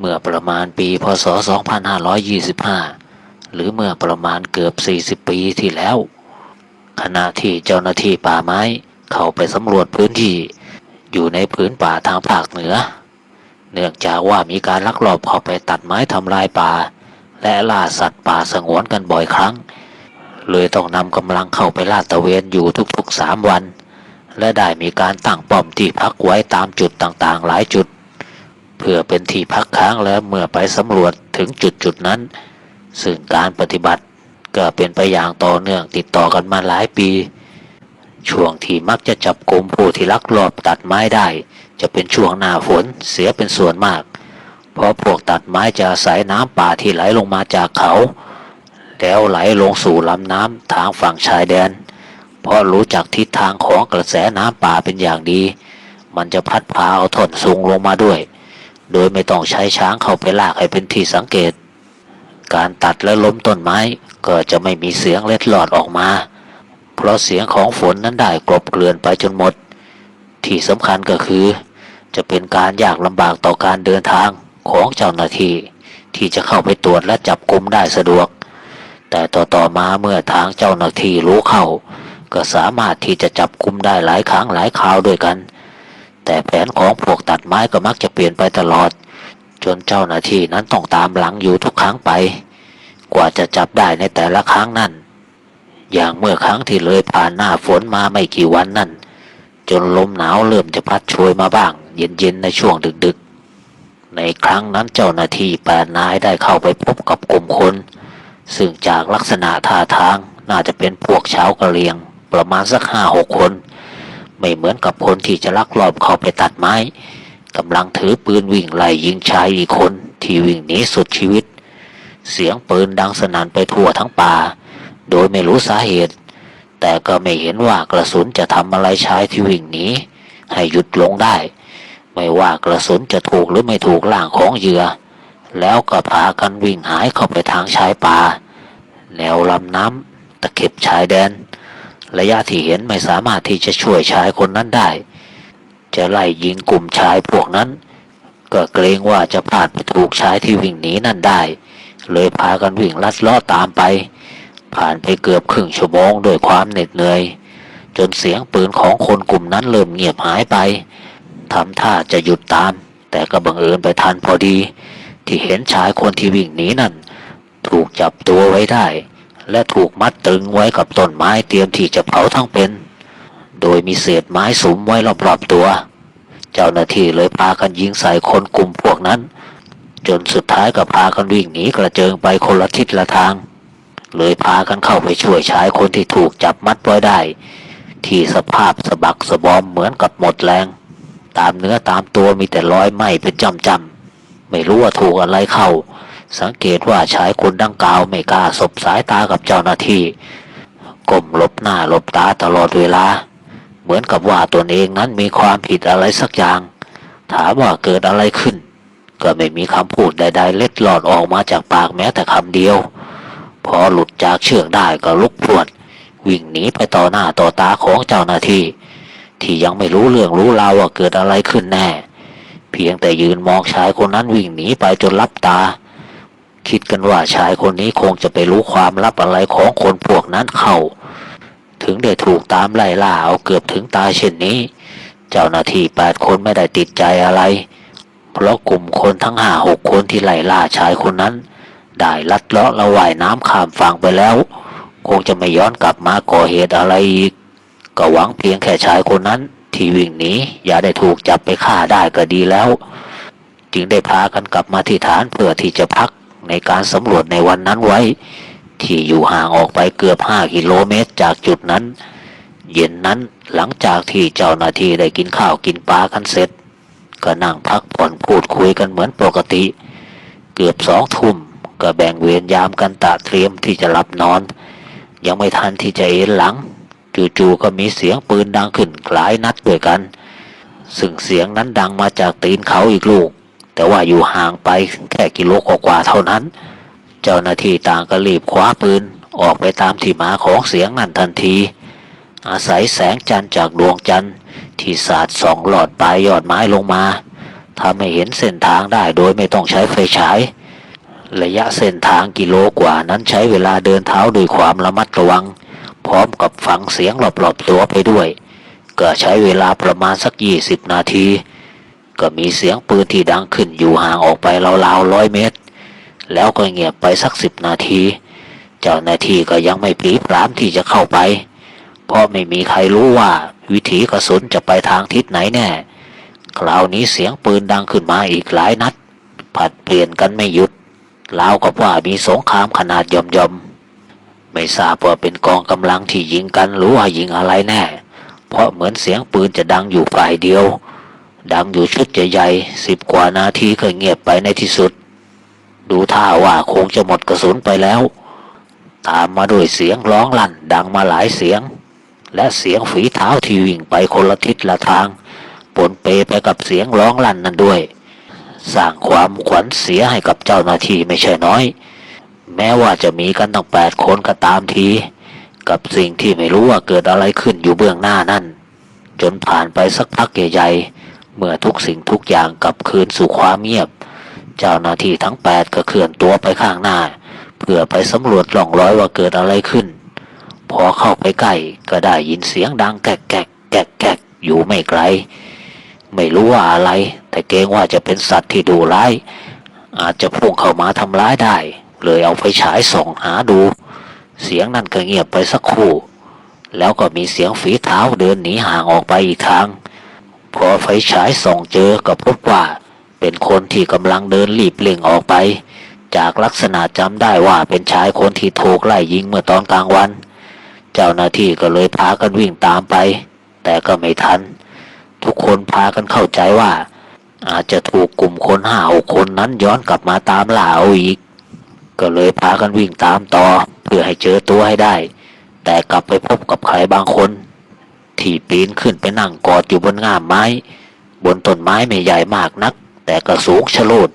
เมื่อประมาณปีพศ 2525 หรือเมื่อประมาณเกือบ 40 ปีที่แล้ว ขณะที่เจ้าหน้าที่ป่าไม้เข้าไปสำรวจพื้นที่ อยู่ในพื้นป่าทางภาคเหนือ เนื่องจากว่ามีการลักลอบเข้าไปตัดไม้ทำลายป่า และล่าสัตว์ป่าสงวนกันบ่อยครั้ง เลยต้องนำกำลังเข้าไปลาดตระเวนอยู่ทุกๆสามวัน และได้มีการตั้งป้อมที่พักไว้ตามจุดต่างๆ หลายจุด เพื่อเป็นที่พักค้างและเมื่อไปสำรวจถึงจุดจุดนั้น ซึ่งการปฏิบัติก็เป็นไปอย่างต่อเนื่องติดต่อกันมาหลายปี ช่วงที่มักจะจับกลุ่มผู้ที่ลักลอบตัดไม้ได้ จะเป็นช่วงหน้าฝนเสียเป็นส่วนมาก เพราะพวกตัดไม้จะอาศัยน้ำป่าที่ไหลลงมาจากเขา แล้วไหลลงสู่ลำน้ำทางฝั่งชายแดน เพราะรู้จักทิศทางของกระแสน้ำป่าเป็นอย่างดี มันจะพัดพาเอาท่อนสูงลงมาด้วย โดยไม่ต้องใช้ช้างเข้าไปลากให้เป็นที่สังเกต การตัดและล้มต้นไม้ก็จะไม่มีเสียงเล็ดลอดออกมา เพราะเสียงของฝนนั้นได้กลบเกลื่อนไปจนหมด ที่สำคัญก็คือ จะเป็นการยากลำบากต่อการเดินทางของเจ้าหน้าที่ที่จะเข้าไปตรวจและจับกุมได้สะดวก แต่ต่อต่อมาเมื่อทางเจ้าหน้าที่รู้เข้า ก็สามารถที่จะจับกุมได้หลายครั้งหลายคราวด้วยกัน แต่แผนของพวกตัดไม้ก็มักจะเปลี่ยนไปตลอด จนเจ้าหน้าที่นั้นต้องตามหลังอยู่ทุกครั้งไป กว่าจะจับได้ในแต่ละครั้งนั่น อย่างเมื่อครั้งที่เลยผ่านหน้าฝนมาไม่กี่วันนั่น จนลมหนาวเริ่มจะพัดโชยมาบ้าง เย็นๆในช่วงดึกๆ ในครั้งนั้นเจ้าหน้าที่แปดนายได้เข้าไปพบกับกลุ่มคน ซึ่งจากลักษณะท่าทางน่าจะเป็นพวกชาวกะเหรี่ยง ประมาณสักห้าหกคน ไม่เหมือนกับคนที่จะลักลอบเข้าไปตัดไม้กำลังถือปืนวิ่งไล่ยิงชายอีกคนที่วิ่งหนีสุดชีวิต เสียงปืนดังสนั่นไปทั่วทั้งป่า โดยไม่รู้สาเหตุ แต่ก็ไม่เห็นว่ากระสุนจะทำอะไรชายที่วิ่งหนีให้หยุดลงได้ ไม่ว่ากระสุนจะถูกหรือไม่ถูกล่างของเหยื่อ แล้วก็พากันวิ่งหายเข้าไปทางชายป่า แนวลำน้ำตะเข็บชายแดน ระยะที่เห็นไม่สามารถที่จะช่วยชายคนนั้นได้ จะไล่ยิงกลุ่มชายพวกนั้น ก็เกรงว่าจะพลาดไปถูกชายที่วิ่งหนีนั่นได้ เลยพากันวิ่งลัดเล้อตามไป ผ่านไปเกือบครึ่งชั่วโมงด้วยความเหน็ดเหนื่อย จนเสียงปืนของคนกลุ่มนั้นเริ่มเงียบหายไปทำท่าจะหยุดตาม แต่ก็บังเอิญไปทันพอดี ที่เห็นชายคนที่วิ่งหนีนั่น ถูกจับตัวไว้ได้ และถูกมัดตึงไว้กับต้นไม้เตรียมที่จะเผาทั้งเป็น โดยมีเศษไม้สุมไว้รอบๆตัว เจ้าหน้าที่เลยพากันยิงใส่คนกลุ่มพวกนั้น จนสุดท้ายก็พากันวิ่งหนีกระเจิงไปคนละทิศละทาง เลยพากันเข้าไปช่วยชายคนที่ถูกจับมัดไว้ได้ ที่สภาพสะบักสะบอมเหมือนกับหมดแรง ตามเนื้อตามตัวมีแต่รอยไหม้เป็นจำจำๆไม่รู้ว่าถูกอะไรเข้า สังเกตว่าชายคนดังกล่าวไม่กล้าสบสายตากับเจ้าหน้าที่ก้มหลบหน้าหลบตาตลอดเวลา เหมือนกับว่าตนเองนั้นมีความผิดอะไรสักอย่าง ถามว่าเกิดอะไรขึ้น ก็ไม่มีคำพูดใดๆเล็ดลอดออกมาจากปากแม้แต่คำเดียว พอหลุดจากเชือกได้ก็ลุกพรวด วิ่งหนีไปต่อหน้าต่อตาของเจ้าหน้าที่ ที่ยังไม่รู้เรื่องรู้ราวว่าเกิดอะไรขึ้นแน่ เพียงแต่ยืนมองชายคนนั้นวิ่งหนีไปจนลับตา คิดกันว่าชายคนนี้คงจะไปรู้ความลับอะไรของคนพวกนั้นเข้า ถึงได้ถูกตามไล่ล่าเอาเกือบถึงตายเช่นนี้ เจ้าหน้าที่แปดคนไม่ได้ติดใจอะไร เพราะกลุ่มคนทั้งห้าหกคนที่ไล่ล่าชายคนนั้น ได้ลัดเลาะละว่ายน้ำข้ามฝั่งไปแล้ว คงจะไม่ย้อนกลับมาก่อเหตุอะไรอีกก็หวังเพียงแค่ชายคนนั้น ที่วิ่งหนีอย่าได้ถูกจับไปฆ่าได้ก็ดีแล้ว จึงได้พากันกลับมาที่ฐานเพื่อที่จะพัก ในการสำรวจในวันนั้นไว้ ที่อยู่ห่างออกไปเกือบห้ากิโลเมตรจากจุดนั้น เย็นนั้นหลังจากที่เจ้าหน้าที่ได้กินข้าวกินปลากันเสร็จ ก็นั่งพักผ่อนพูดคุยกันเหมือนปกติ เกือบสองทุ่มก็แบ่งเวรยามกันตะเตรียมที่จะหลับนอน ยังไม่ทันที่จะเอนหลัง จู่ๆก็มีเสียงปืนดังขึ้นหลายนัดด้วยกัน ซึ่งเสียงนั้นดังมาจากตีนเขาอีกลูก แต่ว่าอยู่ห่างไปแค่กิโลกว่าเท่านั้น เจ้าหน้าที่ต่างก็รีบคว้าปืนออกไปตามที่มาของเสียงนั่นทันที อาศัยแสงจันทร์จากดวงจันทร์ที่สาดส่องหลอดปลายยอดไม้ลงมาทำให้เห็นเส้นทางได้โดยไม่ต้องใช้ไฟฉาย ระยะเส้นทางกิโลกว่านั้นใช้เวลาเดินเท้าด้วยความระมัดระวัง พร้อมกับฟังเสียงรอบๆตัวไปด้วย ก็ใช้เวลาประมาณสักยี่สิบนาที ก็มีเสียงปืนที่ดังขึ้นอยู่ห่างออกไปราวๆร้อยเมตร แล้วก็เงียบไปสักสิบนาที เจ้าหน้าที่ก็ยังไม่ปรีพรามที่จะเข้าไป เพราะไม่มีใครรู้ว่าวิถีกระสุนจะไปทางทิศไหนแน่ คราวนี้เสียงปืนดังขึ้นมาอีกหลายนัด ผัดเปลี่ยนกันไม่หยุดราวกับว่ามีสงครามขนาดย่อมๆไม่ทราบว่าเป็นกองกำลังที่ยิงกันหรือว่ายิงอะไรแน่ เพราะเหมือนเสียงปืนจะดังอยู่ฝ่ายเดียว ดังอยู่ชุดใหญ่ๆสิบกว่านาทีก็เงียบไปในที่สุด ดูท่าว่าคงจะหมดกระสุนไปแล้ว ตามมาด้วยเสียงร้องลั่นดังมาหลายเสียง และเสียงฝีเท้าที่วิ่งไปคนละทิศละทาง ปนเปไปกับเสียงร้องลั่นนั้นด้วย สร้างความขวัญเสียให้กับเจ้าหน้าที่ไม่ใช่น้อย แม้ว่าจะมีกันตั้งแปดคนก็ตามที กับสิ่งที่ไม่รู้ว่าเกิดอะไรขึ้นอยู่เบื้องหน้านั่น จนผ่านไปสักพักใหญ่ๆ เมื่อทุกสิ่งทุกอย่างกลับคืนสู่ความเงียบ เจ้าหน้าที่ทั้งแปดก็เคลื่อนตัวไปข้างหน้า เพื่อไปสำรวจร่องร้อยว่าเกิดอะไรขึ้น พอเข้าไปใกล้ก็ได้ยินเสียงดังแกกแกกแกกแกกอยู่ไม่ไกล ไม่รู้ว่าอะไร แต่เกรงว่าจะเป็นสัตว์ที่ดุร้าย อาจจะพุ่งเข้ามาทำร้ายได้ เลยเอาไฟฉายส่องหาดู เสียงนั่นก็เงียบไปสักครู่ แล้วก็มีเสียงฝีเท้าเดินหนีห่างออกไปอีกทาง พอไฟฉายส่องเจอก็พบว่า เป็นคนที่กำลังเดินรีบเร่งออกไป จากลักษณะจำได้ว่าเป็นชายคนที่ถูกไล่ยิงเมื่อตอนกลางวัน เจ้าหน้าที่ก็เลยพากันวิ่งตามไป แต่ก็ไม่ทัน ทุกคนพากันเข้าใจว่า อาจจะถูกกลุ่มคนห้าหกคนนั้นย้อนกลับมาตามล่าเอาอีก ก็เลยพากันวิ่งตามต่อ เพื่อให้เจอตัวให้ได้ แต่กลับไปพบกับใครบางคน ที่ปีนขึ้นไปนั่งกอดอยู่บนง่ามไม้ บนต้นไม้ไม่ใหญ่มากนัก แต่ก็สูงชะโลด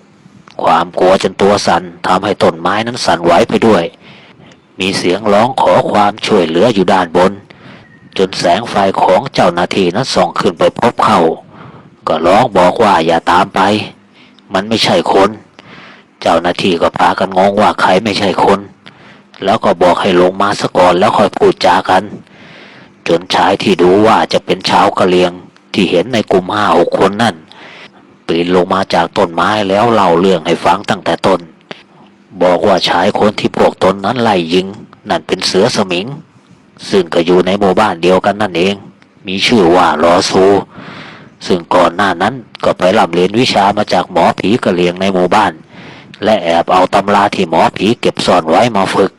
ความกลัวจนตัวสั่นทำให้ต้นไม้นั้นสั่นไหวไปด้วย มีเสียงร้องขอความช่วยเหลืออยู่ด้านบน จนแสงไฟของเจ้าหน้าที่นั้นส่องขึ้นไปพบเขาก็ร้องบอกว่าอย่าตามไป มันไม่ใช่คน เจ้าหน้าที่ก็พากันงงว่าใครไม่ใช่คน แล้วก็บอกให้ลงมาซะก่อนแล้วค่อยพูดจากัน จนชายที่ดูว่าจะเป็นชาวกะเหรียงที่เห็นในกลุ่มห้าหกคนนั่นปีนลงมาจากต้นไม้แล้วเล่าเรื่องให้ฟังตั้งแต่ต้น บอกว่าชายคนที่พวกตนนั้นไล่ยิง นั่นเป็นเสือสมิง ซึ่งก็อยู่ในหมู่บ้านเดียวกันนั่นเอง มีชื่อว่าลอซู ซึ่งก่อนหน้านั้นก็ไปร่ำเรียนวิชามาจากหมอผีกะเหรียงในหมู่บ้าน และแอบเอาตำราที่หมอผีเก็บซ่อนไว้มาฝึก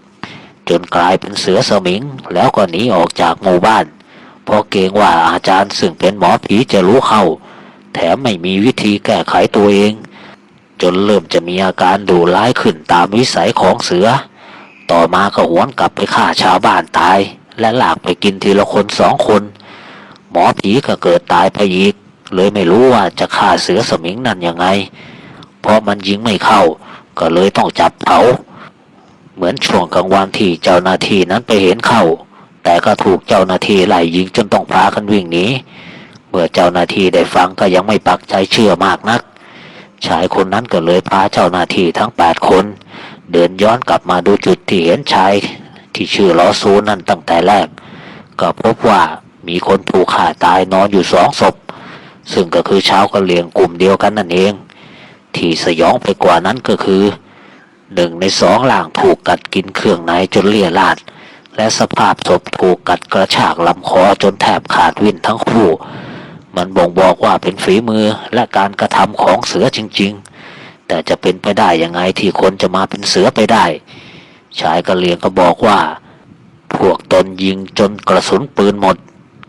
จนกลายเป็นเสือสมิง แล้วก็หนีออกจากหมู่บ้าน เพราะเกรงว่าอาจารย์ซึ่งเป็นหมอผีจะรู้เข้า แถมไม่มีวิธีแก้ไขตัวเอง จนเริ่มจะมีอาการดุร้ายขึ้นตามวิสัยของเสือ ต่อมาก็หวนกลับไปฆ่าชาวบ้านตาย และหลากไปกินทีละคนสองคน หมอผีก็เกิดตายไปอีก เลยไม่รู้ว่าจะฆ่าเสือสมิงนั่นยังไง เพราะมันยิงไม่เข้า ก็เลยต้องจับเผา เหมือนช่วงกลางวันที่เจ้าหน้าที่นั้นไปเห็นเข้า แต่ก็ถูกเจ้าหน้าที่ไล่ยิงจนต้องพากันวิ่งหนีเมื่อเจ้าหน้าที่ได้ฟังก็ยังไม่ปักใจเชื่อมากนัก ชายคนนั้นก็เลยพาเจ้าหน้าที่ทั้งแปดคน เดินย้อนกลับมาดูจุดที่เห็นชายที่ชื่อลอซูนั่นตั้งแต่แรก ก็พบว่ามีคนถูกฆ่าตายนอนอยู่สองศพ ซึ่งก็คือชาวกะเหรี่ยงกลุ่มเดียวกันนั่นเอง ที่สยองไปกว่านั้นก็คือ หนึ่งในสองหล่างถูกกัดกินเครื่องในจนเลี่ยราด และสภาพศพถูกกัดกระชากลำคอจนแทบขาดวิ่นทั้งคู่ มันบ่งบอกว่าเป็นฝีมือและการกระทำของเสือจริง ๆ แต่จะเป็นไปได้ยังไงที่คนจะมาเป็นเสือไปได้ ชายกะเหรี่ยงก็บอกว่า พวกตนยิงจนกระสุนปืนหมด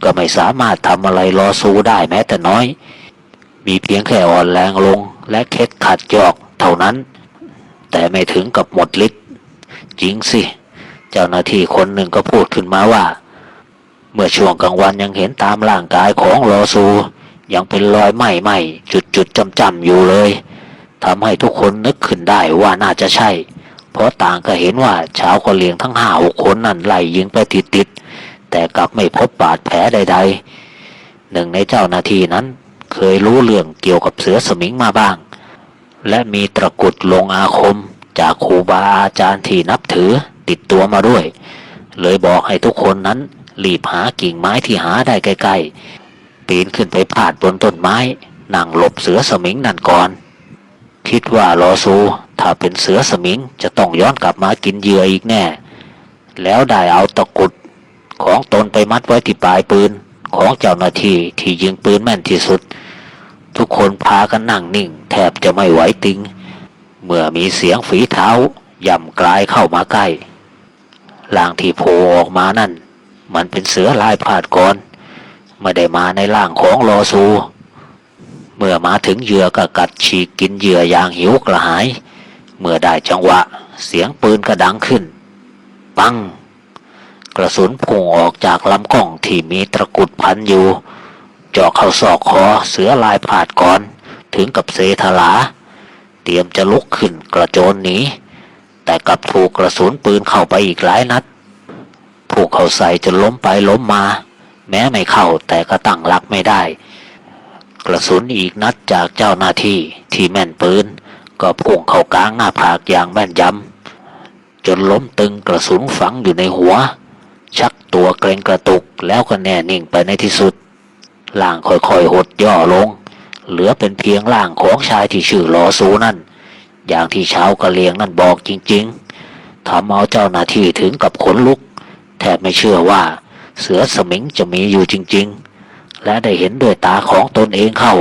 ก็ไม่สามารถทำอะไรรอสู้ได้แม้แต่น้อย มีเพียงแค่อ่อนแรงลงและเคล็ดขัดจอกเท่านั้น แต่ไม่ถึงกับหมดฤทธิ์จริงสิ เจ้าหน้าที่คนหนึ่งก็พูดขึ้นมาว่า เมื่อช่วงกลางวันยังเห็นตามร่างกายของโลซู ยังเป็นรอยไหม้ไหม้จุดจุดจำจำๆอยู่เลยทำให้ทุกคนนึกขึ้นได้ว่าน่าจะใช่ เพราะต่างก็เห็นว่าชาวกะเหรี่ยงทั้งห้าหกคนนั่นไล่ยิงไปติดติดๆแต่กลับไม่พบบาดแผลใด ๆ หนึ่งในเจ้าหน้าที่นั้น เคยรู้เรื่องเกี่ยวกับเสือสมิงมาบ้าง และมีตะกุดลงอาคมจากครูบาอาจารย์ที่นับถือติดตัวมาด้วย เลยบอกให้ทุกคนนั้นรีบหากิ่งไม้ที่หาได้ใกล้ๆ ปีนขึ้นไปพาดบนต้นไม้นั่งหลบเสือสมิงนั่นก่อน คิดว่าลอซูถ้าเป็นเสือสมิงจะต้องย้อนกลับมากินเหยื่ออีกแน่ แล้วได้เอาตะกุดของตนไปมัดไว้ที่ปลายปืนของเจ้าหน้าที่ที่ยิงปืนแม่นที่สุด ทุกคนพากันนั่งนิ่ง แทบจะไม่ไหวติง เมื่อมีเสียงฝีเท้าย่ำกลายเข้ามาใกล้ร่างที่โผล่ออกมานั่น มันเป็นเสือลายพาดก่อนไม่ได้มาในร่างของลอซู เมื่อมาถึงเหยื่อก็กัดฉีกกินเหยื่ออย่างหิวกระหาย เมื่อได้จังหวะ เสียงปืนก็ดังขึ้น ปัง กระสุนพุ่งออกจากลำกล้องที่มีตะกุดพันอยู่ จาะเข้าศอกคอเสือลายผาดก่อน ถึงกับเซทลา เตรียมจะลุกขึ้นกระโจนหนีแต่กลับถูกกระสุนปืนเข้าไปอีกหลายนัดผูกเขาใส่จนล้มไปล้มมา แม้ไม่เข้าแต่ก็ตั้งหลักไม่ได้ กระสุนอีกนัดจากเจ้าหน้าที่ที่แม่นปืน ก็พุ่งเข้ากลางหน้าผากอย่างแม่นยำจนล้มตึงกระสุนฝังอยู่ในหัว ชักตัวเกรงกระตุกแล้วก็แน่นิ่งไปในที่สุด ล่างค่อยๆหดย่อลง เหลือเป็นเพียงล่างของชายที่ชื่อลอซูนั่น อย่างที่ชาวกะเลียงนั่นบอกจริงๆทำเอาเจ้าหน้าที่ถึงกับขนลุก แทบไม่เชื่อว่าเสือสมิงจะมีอยู่จริงๆ และได้เห็นด้วยตาของตนเองเข้า